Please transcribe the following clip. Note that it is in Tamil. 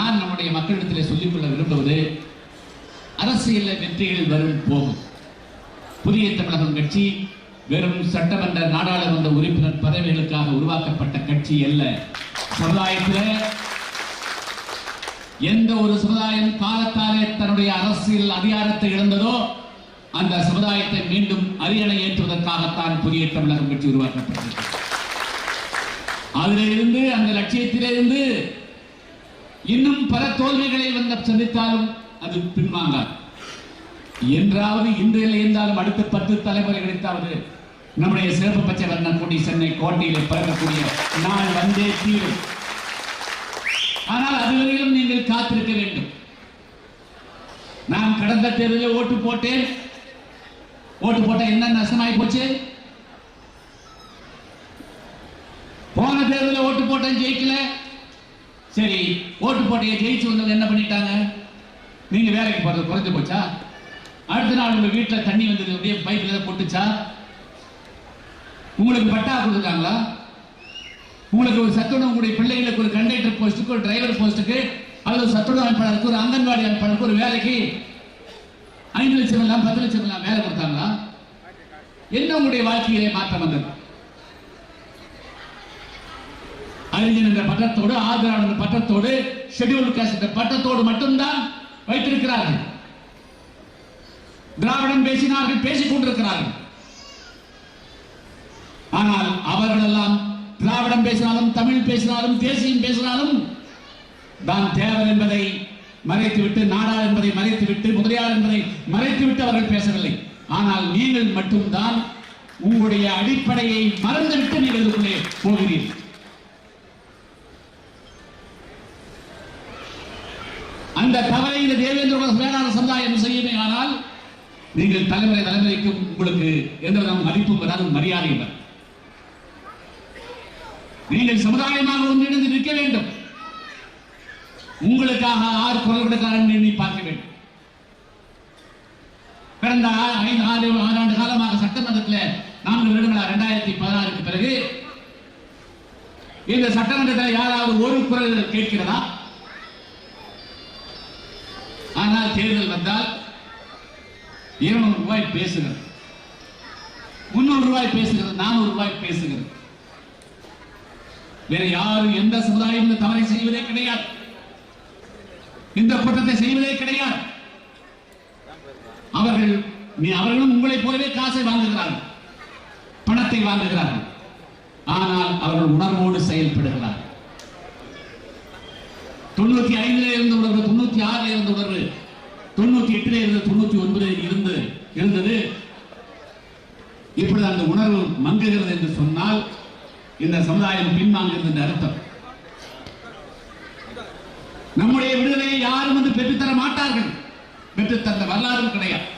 நான் நம்முடைய மக்களிடத்தில் சொல்லிக்கொள்ள விரும்புவது அரசியல் வெற்றிகள் வரும் போகும். புதிய தமிழகம் கட்சி வெறும் சட்டமன்ற நாடாளுமன்ற உறுப்பினர் பதவிகளுக்காக உருவாக்கப்பட்ட கட்சி அல்ல. சமுதாயத்தில் எந்த ஒரு சமுதாயம் காலத்தாலே தன்னுடைய அரசியல் அதிகாரத்தை இழந்ததோ அந்த சமுதாயத்தை மீண்டும் அரியணை ஏற்றுவதற்காகத்தான் புதிய தமிழகம் கட்சி உருவாக்கப்பட்டது அதிலிருந்து அந்த லட்சியத்திலிருந்து இன்னும் பல தோல்விகளை வந்த சந்தித்தாலும் அது பின்வாங்காது. என்றாவது இன்றையில் இருந்தாலும் அடுத்த பத்து தலைமுறை கிடைத்தாவது நம்முடைய சிறப்பு பச்சை வண்ண கொடி சென்னை கோட்டையில் பிறக்கக்கூடிய நாள் வந்தே தீரும். ஆனால் அதுவரையிலும் நீங்கள் காத்திருக்க வேண்டும். நான் கடந்த தேர்தலில் ஓட்டு போட்டேன். ஓட்டு போட்ட என்ன நஷ்டமாயி போச்சு? போன தேர்தலில் ஓட்டு போட்டேன் ஜெயிக்கல. சரி ஓட்டு போட்டியை ஜெயிச்சு வந்தவங்க என்ன பண்ணிட்டாங்க? நீங்க வேலைக்கு போறது குறைஞ்சு போச்சா? அடுத்த நாள் உங்க வீட்டில் தண்ணி வந்தது அப்படியே பைப்ல ஏதாவது உங்களுக்கு பட்டா கொடுத்துருக்காங்களா உங்களுக்கு ஒரு சத்துணவு உங்களுடைய பிள்ளைகளுக்கு ஒரு கண்டக்டர் போஸ்ட்டுக்கு ஒரு டிரைவர் போஸ்ட்டுக்கு அல்லது ஒரு சத்துணவு அமைப்பாளருக்கு ஒரு அங்கன்வாடி அமைப்பாளருக்கு ஒரு வேலைக்கு ஐந்து லட்சம் எல்லாம் பத்து லட்சம் எல்லாம் வேலை கொடுத்தாங்களா? என்ன உங்களுடைய வாழ்க்கையிலே மாற்றம் வந்தது? அறிஞர் என்ற பட்டத்தோடு ஆதரவாளர் என்ற பட்டத்தோடு ஷெட்யூல் காஸ்ட் என்ற பட்டத்தோடு மட்டும்தான் வைத்திருக்கிறார்கள். திராவிடம் பேசினார்கள் பேசிக் கொண்டிருக்கிறார்கள். ஆனால் அவர்கள் எல்லாம் திராவிடம் பேசினாலும் தமிழ் பேசினாலும் தேசியம் பேசினாலும் தான் தேவர் என்பதை மறைத்துவிட்டு நாடார் என்பதை மறைத்துவிட்டு முதலியார் என்பதை மறைத்துவிட்டு அவர்கள் பேசவில்லை. ஆனால் நீங்கள் மட்டும்தான் உங்களுடைய அடிப்படையை மறந்துவிட்டு நீங்கள் போகிறீர்கள். அந்த தவறை இந்த தேவேந்திர வேளாண் சமுதாயம் செய்யுமே ஆனால் நீங்கள் தலைமுறை தலைமுறைக்கும் உங்களுக்கு எந்த விதமான மதிப்பும் வராது மரியாதையும் வரும் நீங்கள் சமுதாயமாக ஒன்றிணைந்து நிற்க வேண்டும். உங்களுக்காக ஆறு குரல் கொடுக்காரன் எண்ணி பார்க்க வேண்டும். பிறந்த ஐந்து ஆறு ஆறாண்டு காலமாக சட்டமன்றத்தில் நான்கு வருடங்களா இரண்டாயிரத்தி பதினாறுக்கு பிறகு இந்த சட்டமன்றத்தில் யாராவது ஒரு குரல் கேட்கிறதா? ஆனால் தேர்தல் வந்தால் இருநூறு ரூபாய் பேசுகிறது முன்னூறு ரூபாய் பேசுகிறது நானூறு ரூபாய் பேசுகிறது வேற யாரும் எந்த சமுதாயம் தவறை செய்வதே கிடையாது. இந்த கூட்டத்தை செய்வதே கிடையாது. அவர்கள் நீ அவர்களும் உங்களை போலவே காசை வாங்குகிறார்கள். பணத்தை வாங்குகிறார்கள். ஆனால் அவர்கள் உணர்வோடு செயல்படுகிறார்கள். தொண்ணூத்தி ஐந்துல இருந்து தொண்ணூத்தி ஆறுல இருந்த உணர்வு தொண்ணூத்தி எட்டுல இருந்து தொண்ணூத்தி ஒன்பதில் இருந்து இருந்தது. இப்படி அந்த உணர்வு மங்குகிறது என்று சொன்னால் இந்த சமுதாயம் பின்வாங்கிறது என்று அர்த்தம். நம்முடைய விடுதலையை யாரும் வந்து பெற்றுத்தர மாட்டார்கள். பெற்றுத்தந்த வரலாறும் கிடையாது.